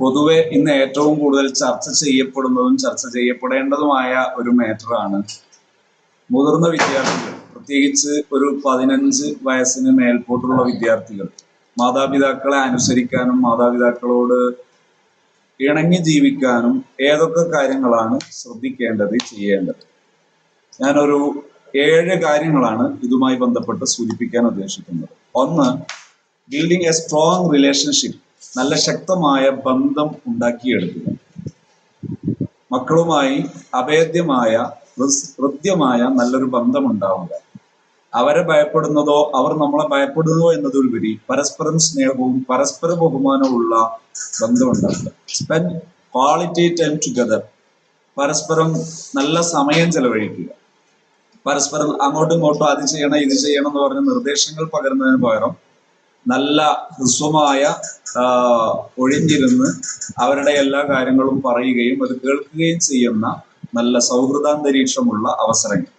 പൊതുവെ ഇന്ന് ഏറ്റവും കൂടുതൽ ചർച്ച ചെയ്യപ്പെടുന്നതും ചർച്ച ചെയ്യപ്പെടേണ്ടതുമായ ഒരു മാറ്ററാണ് മുതിർന്ന വിദ്യാർത്ഥികൾ പ്രത്യേകിച്ച് ഒരു പതിനഞ്ച് വയസ്സിന് മേൽപോട്ടുള്ള വിദ്യാർത്ഥികൾ. മാതാപിതാക്കളെ അനുസരിക്കാനും മാതാപിതാക്കളോട് ഇണങ്ങി ജീവിക്കാനും ഏതൊക്കെ കാര്യങ്ങളാണ് ശ്രദ്ധിക്കേണ്ടത് ചെയ്യേണ്ടത്. ഞാനൊരു ഏഴ് കാര്യങ്ങളാണ് ഇതുമായി ബന്ധപ്പെട്ട് സൂചിപ്പിക്കാൻ ഉദ്ദേശിക്കുന്നത്. ഒന്ന് ബിൽഡിംഗ് എ സ്ട്രോങ് റിലേഷൻഷിപ്പ് നല്ല ശക്തമായ ബന്ധം ഉണ്ടാക്കിയെടുക്കുക മക്കളുമായി അഭേദ്യമായ ഹൃദ്യമായ നല്ലൊരു ബന്ധം ഉണ്ടാവുക അവരെ ഭയപ്പെടുന്നതോ അവർ നമ്മളെ ഭയപ്പെടുന്നതോ എന്നതിലുപരി പരസ്പരം സ്നേഹവും പരസ്പര ബഹുമാനവുമുള്ള ബന്ധമുണ്ടാവുക. സ്പെൻഡ് ക്വാളിറ്റി ടൈം ടുഗദർ പരസ്പരം നല്ല സമയം ചെലവഴിക്കുക. പരസ്പരം അങ്ങോട്ടും ഇങ്ങോട്ടും അത് ചെയ്യണം ഇത് ചെയ്യണം എന്ന് പറഞ്ഞ് നിർദ്ദേശങ്ങൾ പകരുന്നതിന് പകരം നല്ല ഹ്രസ്വമായ ഒഴിഞ്ഞിരുന്ന് അവരുടെ എല്ലാ കാര്യങ്ങളും പറയുകയും അത് കേൾക്കുകയും ചെയ്യുന്ന നല്ല സൗഹൃദാന്തരീക്ഷമുള്ള അവസരങ്ങൾ.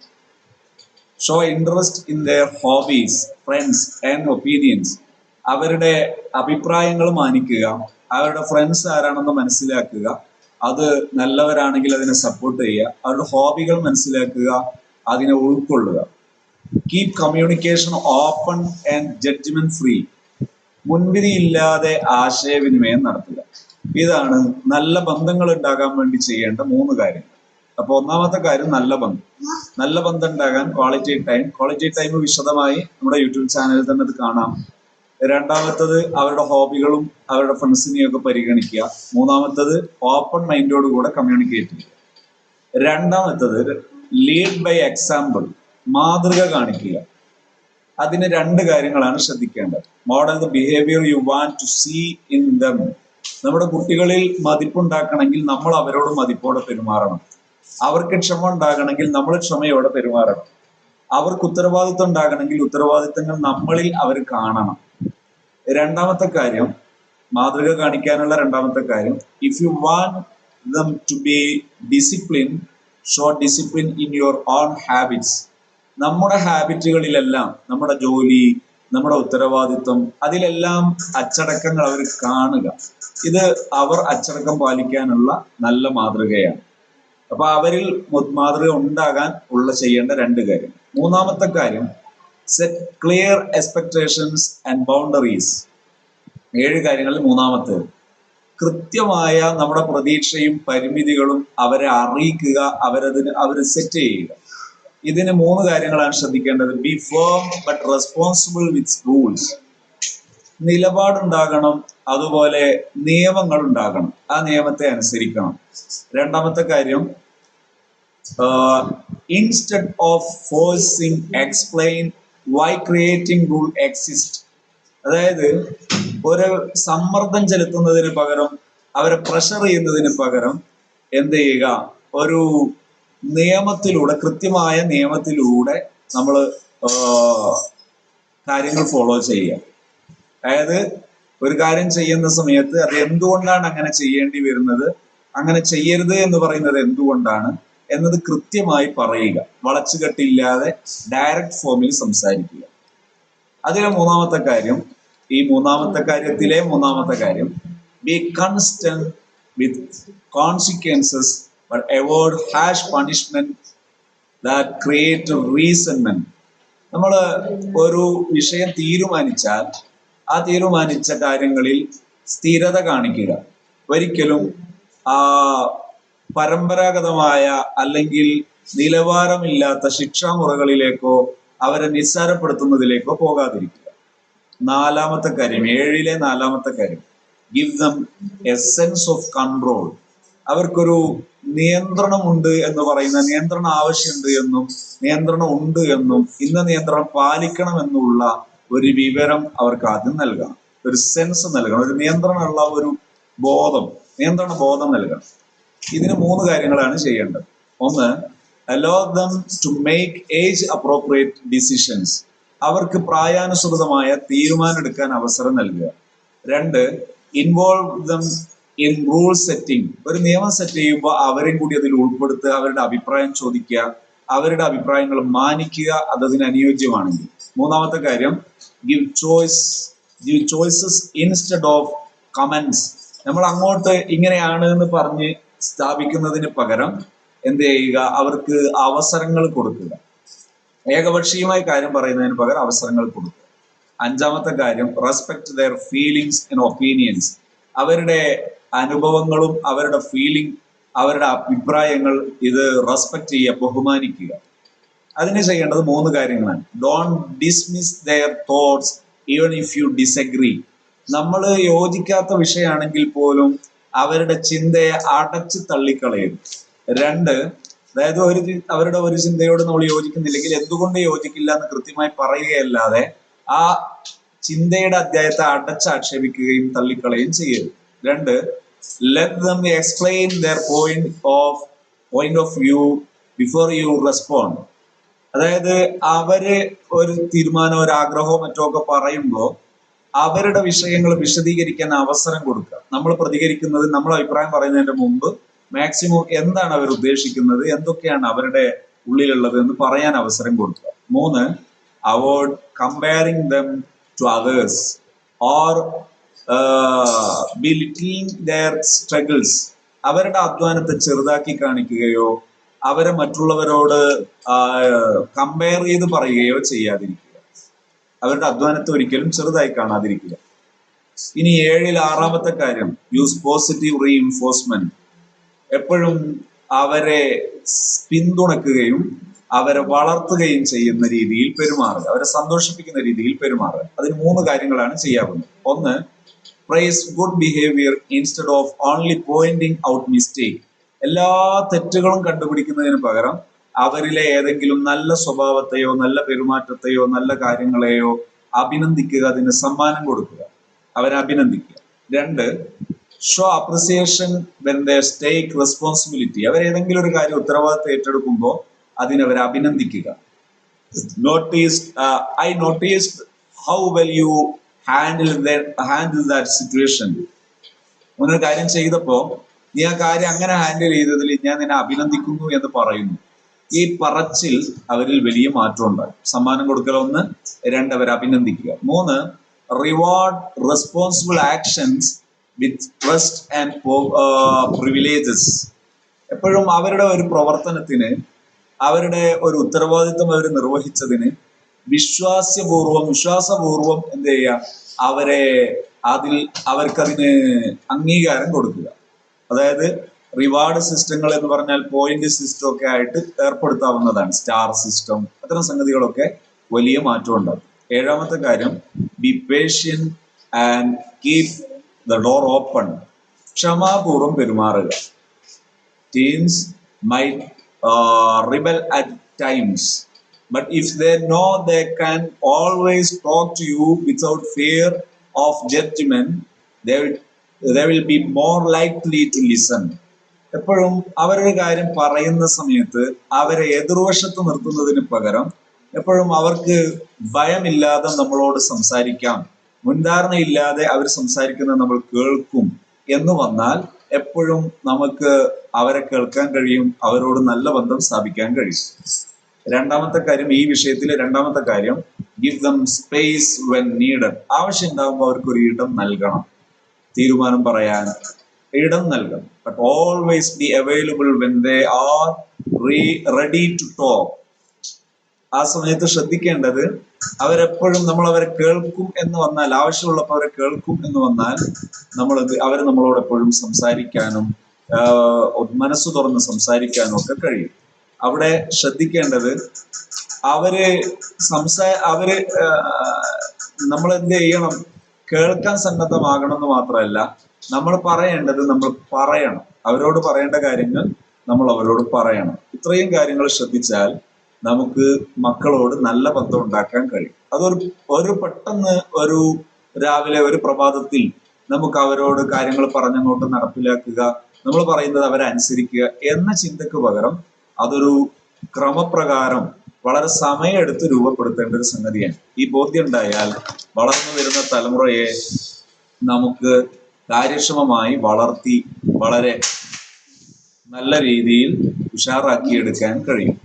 Show interest in their hobbies friends and opinions അവരുടെ അഭിപ്രായങ്ങൾ മാനിക്കുക അവരുടെ ഫ്രണ്ട്സ് ആരാണെന്ന് മനസ്സിലാക്കുക അത് നല്ലവരാണെങ്കിൽ അതിനെ സപ്പോർട്ട് ചെയ്യുക അവരുടെ ഹോബികൾ മനസ്സിലാക്കുക അതിനെ ഉൾക്കൊള്ളുക. Keep communication open and judgement free മുൻവിധിയില്ലാതെ ആശയവിനിമയം നടത്തുക. ഇതാണ് നല്ല ബന്ധങ്ങൾ ഉണ്ടാകാൻ വേണ്ടി ചെയ്യേണ്ട മൂന്ന് കാര്യങ്ങൾ. അപ്പൊ ഒന്നാമത്തെ കാര്യം നല്ല ബന്ധം. നല്ല ബന്ധം ഉണ്ടാകാൻ ക്വാളിറ്റി ടൈം ക്വാളിറ്റി ടൈം വിശദമായി നമ്മുടെ യൂട്യൂബ് ചാനലിൽ തന്നെ അത് കാണാം. രണ്ടാമത്തത് അവരുടെ ഹോബികളും അവരുടെ ഫ്രണ്ട്സിനെയും ഒക്കെ പരിഗണിക്കുക. മൂന്നാമത്തത് ഓപ്പൺ മൈൻഡോടുകൂടെ കമ്മ്യൂണിക്കേറ്റ് ചെയ്യുക. രണ്ടാമത്തത് ലീഡ് ബൈ എക്സാമ്പിൾ മാതൃക കാണിക്കുക അതിന് രണ്ട് കാര്യങ്ങളാണ് ശ്രദ്ധിക്കേണ്ടത്. Model the behaviour you want to see in them നമ്മുടെ കുട്ടികളിൽ മതിപ്പുണ്ടാക്കണമെങ്കിൽ നമ്മൾ അവരോട് മതിപ്പോടെ പെരുമാറണം. അവർക്ക് ക്ഷമ ഉണ്ടാകണമെങ്കിൽ നമ്മൾ ക്ഷമയോടെ പെരുമാറണം. അവർക്ക് ഉത്തരവാദിത്വം ഉണ്ടാകണമെങ്കിൽ ഉത്തരവാദിത്തങ്ങൾ നമ്മളിൽ അവർ കാണണം. രണ്ടാമത്തെ കാര്യം മാതൃക കാണിക്കാനുള്ള രണ്ടാമത്തെ കാര്യം if you want them to be discipline show discipline in your own habits നമ്മുടെ ഹാബിറ്റുകളിലെല്ലാം നമ്മുടെ ജോലി നമ്മുടെ ഉത്തരവാദിത്വം അതിലെല്ലാം അച്ചടക്കങ്ങൾ അവർ കാണുക. ഇത് അവർ അച്ചടക്കം പാലിക്കാനുള്ള നല്ല മാതൃകയാണ്. അപ്പൊ അവരിൽ മാതൃക ഉണ്ടാകാൻ ഉള്ള ചെയ്യേണ്ട രണ്ട് കാര്യം. മൂന്നാമത്തെ കാര്യം set clear expectations and boundaries ഏഴ് കാര്യങ്ങളിൽ മൂന്നാമത്തേത് കൃത്യമായ നമ്മുടെ പ്രതീക്ഷയും പരിമിതികളും അവരെ അറിയിക്കുക അവരതിന് അവർ സെറ്റ് ചെയ്യുക. ഇതിന് മൂന്ന് കാര്യങ്ങളാണ് ശ്രദ്ധിക്കേണ്ടത്. Be firm but responsible with rules നിലപാടുണ്ടാകണം അതുപോലെ നിയമങ്ങൾ ഉണ്ടാകണം ആ നിയമത്തെ അനുസരിക്കണം. രണ്ടാമത്തെ കാര്യം instead of forcing explain why creating rule exist അതായത് ഒരു സമ്മർദ്ദം ചെലുത്തുന്നതിന് പകരം അവരെ പ്രഷർ ചെയ്യുന്നതിന് പകരം എന്ത് ചെയ്യുക? ഒരു നിയമത്തിലൂടെ കൃത്യമായ നിയമത്തിലൂടെ നമ്മൾ കാര്യങ്ങൾ ഫോളോ ചെയ്യുക. അതായത് ഒരു കാര്യം ചെയ്യുന്ന സമയത്ത് അത് എന്തുകൊണ്ടാണ് അങ്ങനെ ചെയ്യേണ്ടി വരുന്നത് അങ്ങനെ ചെയ്യരുത് എന്ന് പറയുന്നത് എന്തുകൊണ്ടാണ് എന്നത് കൃത്യമായി പറയുക. വളച്ചുകെട്ടില്ലാതെ ഡയറക്റ്റ് ഫോമിൽ സംസാരിക്കുക. അതിലെ മൂന്നാമത്തെ കാര്യം ഈ മൂന്നാമത്തെ കാര്യത്തിലെ മൂന്നാമത്തെ കാര്യം ബി കൺസ്റ്റന്റ് വിത്ത് കോൺസിക്വൻസസ് ബട്ട് avoid harsh punishment that create resentment. നമ്മൾ ഒരു വിഷയം തീരുമാനിച്ചാൽ ആ തീരുമാനിച്ച കാര്യങ്ങളിൽ സ്ഥിരത കാണിക്കുക. ഒരിക്കലും ആ പരമ്പരാഗതമായ അല്ലെങ്കിൽ നിലവാരമില്ലാത്ത ശിക്ഷാമുറകളിലേക്കോ അവരെ നിസ്സാരപ്പെടുത്തുന്നതിലേക്കോ പോകാതിരിക്കുക. നാലാമത്തെ കാര്യം ഏഴിലെ നാലാമത്തെ കാര്യം. Give them a sense of control അവർക്കൊരു നിയന്ത്രണമുണ്ട് എന്ന് പറയുന്ന നിയന്ത്രണം ആവശ്യമുണ്ട് എന്നും നിയന്ത്രണം ഉണ്ട് എന്നും ഇന്ന നിയന്ത്രണം പാലിക്കണം എന്നുള്ള ഒരു വിവരം അവർക്ക് ആദ്യം നൽകണം. ഒരു സെൻസ് നൽകണം. ഒരു നിയന്ത്രണമുള്ള ഒരു ബോധം നിയന്ത്രണ ബോധം നൽകണം. ഇതിന് മൂന്ന് കാര്യങ്ങളാണ് ചെയ്യേണ്ടത്. ഒന്ന് allow them to make age appropriate decisions അവർക്ക് പ്രായാനുസൃതമായ തീരുമാനം എടുക്കാൻ അവസരം നൽകുക. രണ്ട് ഇൻവോൾവ് ദം റൂൾ സെറ്റിംഗ് ഒരു നിയമം സെറ്റ് ചെയ്യുമ്പോൾ അവരെയും കൂടി അതിൽ ഉൾപ്പെടുത്തുക അവരുടെ അഭിപ്രായം ചോദിക്കുക അവരുടെ അഭിപ്രായങ്ങൾ മാനിക്കുക അതതിന് അനുയോജ്യമാണെങ്കിൽ. മൂന്നാമത്തെ കാര്യം give choice give choices instead of comments നമ്മൾ അങ്ങോട്ട് ഇങ്ങനെയാണ് എന്ന് പറഞ്ഞ് സ്ഥാപിക്കുന്നതിന് പകരം എന്ത് ചെയ്യുക? അവർക്ക് അവസരങ്ങൾ കൊടുക്കുക. ഏകപക്ഷീയമായ കാര്യം പറയുന്നതിന് പകരം അവസരങ്ങൾ കൊടുക്കുക. അഞ്ചാമത്തെ കാര്യം respect their feelings and opinions അവരുടെ അനുഭവങ്ങളും അവരുടെ ഫീലിംഗ് അവരുടെ അഭിപ്രായങ്ങൾ ഇത് റെസ്പെക്ട് ചെയ്യുക ബഹുമാനിക്കുക. അതിന് ചെയ്യേണ്ടത് മൂന്ന് കാര്യങ്ങളാണ്. Don't dismiss their thoughts even if you disagree നമ്മൾ യോജിക്കാത്ത വിഷയമാണെങ്കിൽ പോലും അവരുടെ ചിന്തയെ അടച്ചു തള്ളിക്കളയും. രണ്ട് അതായത് ഒരു അവരുടെ ഒരു ചിന്തയോട് നമ്മൾ യോജിക്കുന്നില്ലെങ്കിൽ എന്തുകൊണ്ട് യോജിക്കില്ല എന്ന് കൃത്യമായി പറയുകയല്ലാതെ ആ ചിന്തയുടെ അധ്യായത്തെ അടച്ചാക്ഷേപിക്കുകയും തള്ളിക്കളയും ചെയ്യരുത്. രണ്ട് let them explain their point of point of view before you respond അതായത് അവർ ഒരു തീരുമാനം ഒരു ആഗ്രഹമോ മറ്റോ ഒക്കെ പറയുമ്പോൾ അവരുടെ വിഷയങ്ങൾ വിശദീകരിക്കാൻ അവസരം കൊടുക്കുക. നമ്മൾ പ്രതികരിക്കുന്നത് നമ്മൾ അഭിപ്രായം പറയുന്നതിന്റെ മുമ്പ് മാക്സിമം എന്താണ് അവർ ഉദ്ദേശിക്കുന്നത് എന്തൊക്കെയാണ് അവരുടെ ഉള്ളിലുള്ളത് എന്ന് പറയാൻ അവസരം കൊടുക്കുക. മൂന്ന് avoid comparing them to others or uh, belittling their struggles അവരുടെ അധ്വാനത്തെ ചെറുതാക്കി കാണിക്കുകയോ അവരെ മറ്റുള്ളവരോട് കമ്പയർ ചെയ്ത് പറയുകയോ ചെയ്യാതിരിക്കുക. അവരുടെ അധ്വാനത്തെ ഒരിക്കലും ചെറുതായി കാണാതിരിക്കുക. ഇനി ഏഴിൽ ആറാമത്തെ കാര്യം യൂസ് പോസിറ്റീവ് റീഇൻഫോഴ്സ്മെന്റ് എപ്പോഴും അവരെ പിന്തുണക്കുകയും അവരെ വളർത്തുകയും ചെയ്യുന്ന രീതിയിൽ പെരുമാറുക അവരെ സന്തോഷിപ്പിക്കുന്ന രീതിയിൽ പെരുമാറുക. അതിന് മൂന്ന് കാര്യങ്ങളാണ് ചെയ്യാവുന്നത്. ഒന്ന് praise good behaviour instead of only pointing out mistake എല്ലാ തെറ്റുകളും കണ്ടുപിടിക്കുന്നതിന് പകരം അവരിലെ ഏതെങ്കിലും നല്ല സ്വഭാവത്തെയോ നല്ല പെരുമാറ്റത്തെയോ നല്ല കാര്യങ്ങളെയോ അഭിനന്ദിക്കുക അതിന് സമ്മാനം കൊടുക്കുക. അവരെ അഭിനന്ദിക്കുക. രണ്ട് show appreciation when the stake responsibility അവർ ഏതെങ്കിലും ഒരു കാര്യം ഉത്തരവാദിത്തം ഏറ്റെടുക്കുമ്പോൾ അതിനവരെ അഭിനന്ദിക്കുക. Notice I noticed how well you handle handle that situation ഒരു കാര്യം ചെയ്തപ്പോ നീ ആ കാര്യം അങ്ങനെ ഹാൻഡിൽ ചെയ്തതിൽ ഞാൻ നിന്നെ അഭിനന്ദിക്കുന്നു എന്ന് പറയുന്നു. ഈ പറച്ചിൽ അവരിൽ വലിയ മാറ്റം ഉണ്ടാകും. സമ്മാനം കൊടുക്കൽ ഒന്ന് രണ്ട് അവർ അഭിനന്ദിക്കുക. മൂന്ന് reward responsible actions with trust and privileges എപ്പോഴും അവരുടെ ഒരു പ്രവർത്തനത്തിന് അവരുടെ ഒരു ഉത്തരവാദിത്വം അവർ നിർവഹിച്ചതിന് വിശ്വാസ്യപൂർവം വിശ്വാസപൂർവം എന്ത് ചെയ്യുക അവരെ അതിൽ അവർക്കതിന് അംഗീകാരം കൊടുക്കുക. അതായത് റിവാർഡ് സിസ്റ്റങ്ങൾ എന്ന് പറഞ്ഞാൽ പോയിന്റ് സിസ്റ്റം ഒക്കെ ആയിട്ട് ഏർപ്പെടുത്താവുന്നതാണ്. സ്റ്റാർ സിസ്റ്റം അത്തരം സംഗതികളൊക്കെ വലിയ മാറ്റം ഉണ്ടാകും ഏഴാമത്തെ കാര്യം be patient and keep the door open ക്ഷമാപൂർവം പെരുമാറുക. Teens might uh, rebel at times but if they know they can always talk to you without fear of judgment they will, they will be more likely to listen എപ്പോഴും അവരുടെ കാര്യം പറയുന്ന സമയത്ത് അവരെ എതിർവശത്ത് നിർത്തുന്നതിന് പകരം എപ്പോഴും അവർക്ക് ഭയമില്ലാതെ നമ്മളോട് സംസാരിക്കാം മുൻധാരണയില്ലാതെ അവർ സംസാരിക്കുന്നത് നമ്മൾ കേൾക്കും എന്ന് വന്നാൽ എപ്പോഴും നമുക്ക് അവരെ കേൾക്കാൻ കഴിയും അവരോട് നല്ല ബന്ധം സ്ഥാപിക്കാൻ കഴിയും. രണ്ടാമത്തെ കാര്യം ഈ വിഷയത്തിൽ രണ്ടാമത്തെ കാര്യം give them space when needed ആവശ്യം ഉണ്ടാകുമ്പോൾ അവർക്ക് ഒരു ഇടം നൽകണം. തീരുമാനം പറയാൻ ഇടം നൽകണം. But always be available when they are ready to talk ആ സമയത്ത് ശ്രദ്ധിക്കേണ്ടത് അവരെപ്പോഴും നമ്മൾ അവരെ കേൾക്കും എന്ന് വന്നാൽ ആവശ്യമുള്ളപ്പോൾ അവരെ കേൾക്കും എന്ന് വന്നാൽ നമ്മൾ അവർ നമ്മളോട് എപ്പോഴും സംസാരിക്കാനും മനസ്സ് തുറന്ന് സംസാരിക്കാനും ഒക്കെ കഴിയും. അവിടെ ശ്രദ്ധിക്കേണ്ടത് അവർ സംസാ അവർ നമ്മൾ എന്ത് ചെയ്യണം? കേൾക്കാൻ സന്നദ്ധമാകണം എന്ന് മാത്രമല്ല നമ്മൾ പറയേണ്ടത് നമ്മൾ പറയണം. അവരോട് പറയേണ്ട കാര്യങ്ങൾ നമ്മൾ അവരോട് പറയണം. ഇത്രയും കാര്യങ്ങൾ ശ്രദ്ധിച്ചാൽ നമുക്ക് മക്കളോട് നല്ല ബന്ധം ഉണ്ടാക്കാൻ കഴിയും. അതൊരു ഒരു പെട്ടെന്ന് ഒരു രാവിലെ ഒരു പ്രഭാതത്തിൽ നമുക്ക് അവരോട് കാര്യങ്ങൾ പറഞ്ഞങ്ങോട്ട് നടപ്പിലാക്കുക നമ്മൾ പറയുന്നത് അവരെ അനുസരിക്കുക എന്ന ചിന്തക്ക് പകരം അതൊരു ക്രമപ്രകാരം വളരെ സമയമെടുത്ത് രൂപപ്പെടുത്തേണ്ട ഒരു സംഗതിയാണ്. ഈ ബോധ്യം ഉണ്ടായാൽ വളർന്നു വരുന്ന തലമുറയെ നമുക്ക് കാര്യക്ഷമമായി വളർത്തി വളരെ നല്ല രീതിയിൽ ഉഷാറാക്കിയെടുക്കാൻ കഴിയും.